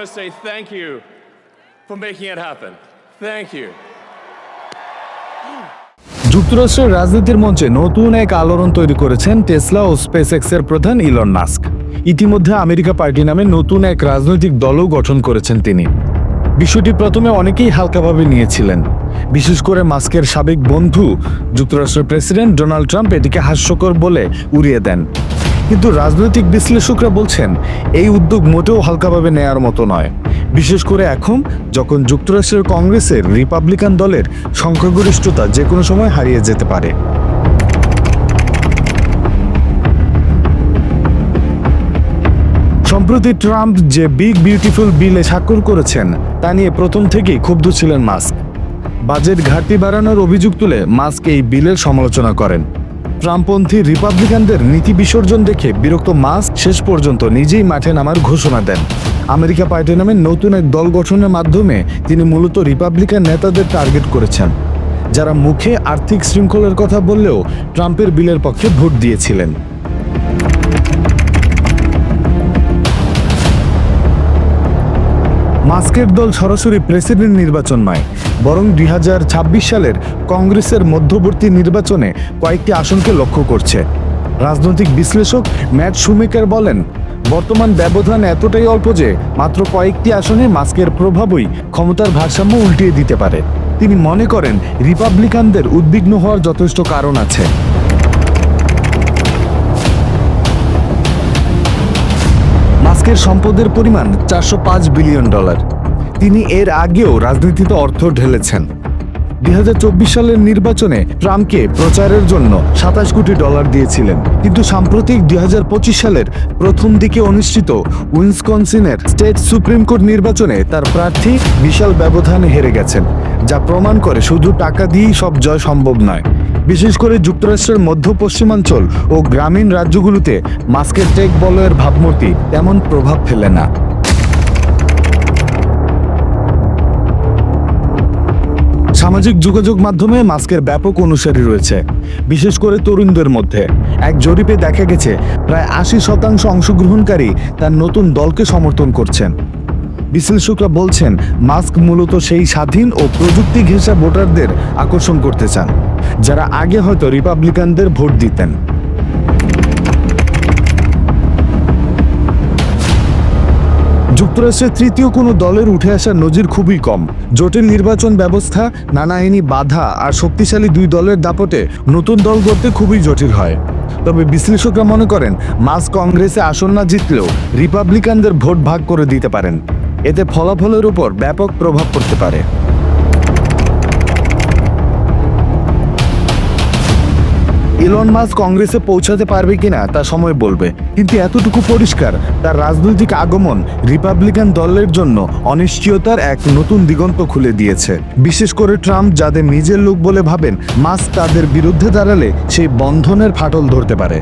want to say thank you for making it happen. Thank you. যুক্তরাষ্ট্রের রাজনীতির মঞ্চে নতুন এক আলোড়ন তৈরি করেছেন টেসলা ও স্পেস এক্সের প্রধান ইলন মাস্ক ইতিমধ্যে আমেরিকা পার্টি নামে নতুন এক রাজনৈতিক দলও গঠন করেছেন তিনি বিষয়টি প্রথমে অনেকেই হালকাভাবে নিয়েছিলেন বিশেষ করে মাস্কের সাবেক বন্ধু যুক্তরাষ্ট্রের প্রেসিডেন্ট ডোনাল্ড ট্রাম্প এটিকে হাস্যকর বলে উড়িয়ে দেন কিন্তু রাজনৈতিক বিশ্লেষকরা বলছেন, এই উদ্যোগ মোটেও হালকাভাবে নেয়ার মতো নয়। বিশেষ করে এখন, যখন যুক্তরাষ্ট্রের কংগ্রেসের রিপাবলিকান দলের সংখ্যাগরিষ্ঠতা যে কোনো সময় হারিয়ে যেতে পারে। সম্প্রতি ট্রাম্প যে বিগ বিউটিফুল বিলে স্বাক্ষর করেছেন, তা নিয়ে প্রথম থেকেই ক্ষুব্ধ ছিলেন মাস্ক। বাজেট ঘাটতি বাড়ানোর অভিযোগ তুলে মাস্ক এই বিলের সমালোচনা করেন। ট্রাম্পপন্থী রিপাবলিকানদের নীতি বিসর্জন দেখে বিরক্ত মাস্ক শেষ পর্যন্ত নিজেই মাঠে নামার ঘোষণা দেন। আমেরিকা পার্টি নামে নতুন এক দল গঠনের মাধ্যমে তিনি মূলত রিপাবলিকান নেতাদের টার্গেট করেছেন, যারা মুখে আর্থিক শৃঙ্খলার কথা বললেও ট্রাম্পের বিলের পক্ষে ভোট দিয়েছিলেন। মাস্কের দল সরাসরি প্রেসিডেন্ট নির্বাচন নয় বরং দুই হাজার ছাব্বিশ সালের কংগ্রেসের মধ্যবর্তী নির্বাচনে কয়েকটি আসনকে লক্ষ্য করছে। রাজনৈতিক বিশ্লেষক ম্যাট সুমেকার বলেন, বর্তমান ব্যবধান এতটাই অল্প যে মাত্র কয়েকটি আসনে মাস্কের প্রভাবই ক্ষমতার ভারসাম্য উল্টিয়ে দিতে পারে। তিনি মনে করেন, রিপাবলিকানদের উদ্বিগ্ন হওয়ার যথেষ্ট কারণ আছে। মাস্কের সম্পদের পরিমাণ চারশো পাঁচ বিলিয়ন ডলার। তিনি এর আগেও রাজনীতিতে অর্থ ঢেলেছেন। দুই হাজার চব্বিশ সালের নির্বাচনে ট্রাম্পকে প্রচারের জন্য সাতাশ কোটি ডলার দিয়েছিলেন। কিন্তু সাম্প্রতিক দুই হাজার পঁচিশ সালের প্রথম দিকে অনুষ্ঠিত উইন্সকনসিনের স্টেট সুপ্রিম কোর্ট নির্বাচনে তার প্রার্থী বিশাল ব্যবধানে হেরে গেছেন, যা প্রমাণ করে শুধু টাকা দিয়েই সব জয় সম্ভব নয়। বিশেষ করে যুক্তরাষ্ট্রের মধ্য পশ্চিমাঞ্চল ও গ্রামীণ রাজ্যগুলোতে মাস্কের টেক বলয়ের ভাবমূর্তি তেমন প্রভাব ফেলে না। সামাজিক যোগাযোগ মাধ্যমে মাস্কের ব্যাপক অনুসারী রয়েছে, বিশেষ করে তরুণদের মধ্যে। এক জরিপে দেখা গেছে, প্রায় আশি শতাংশ অংশগ্রহণকারী তার নতুন দলকে সমর্থন করছেন। বিশ্লেষকরা বলছেন, মাস্ক মূলত সেই স্বাধীন ও প্রযুক্তি ঘেঁষা ভোটারদের আকর্ষণ করতে চান, যারা আগে হয়তো রিপাবলিকানদের ভোট দিতেন। যুক্তরাষ্ট্রের তৃতীয় কোনো দলের উঠে আসার নজির খুবই কম। জটিল নির্বাচন ব্যবস্থা নানা আইনি বাধা আর শক্তিশালী দুই দলের দাপটে নতুন দল গড়তে খুবই জটিল হয়। তবে বিশ্লেষকরা মনে করেন মাস কংগ্রেসে আসন না জিতলেও রিপাবলিকানদের ভোট ভাগ করে দিতে পারেন। এতে ফলাফলের উপর ব্যাপক প্রভাব পড়তে পারে। ইলন মাস্ক কংগ্রেসে পৌঁছাতে পারবে কিনা তা সময় বলবে। কিন্তু এতটুকু পরিষ্কার, তার রাজনৈতিক আগমন রিপাবলিকান দলের জন্য অনিশ্চয়তার এক নতুন দিগন্ত খুলে দিয়েছে। বিশেষ করে ট্রাম্প যাদের নিজের লোক বলে ভাবেন, মাস্ক তাদের বিরুদ্ধে দাঁড়ালে সেই বন্ধনের ফাটল ধরতে পারে।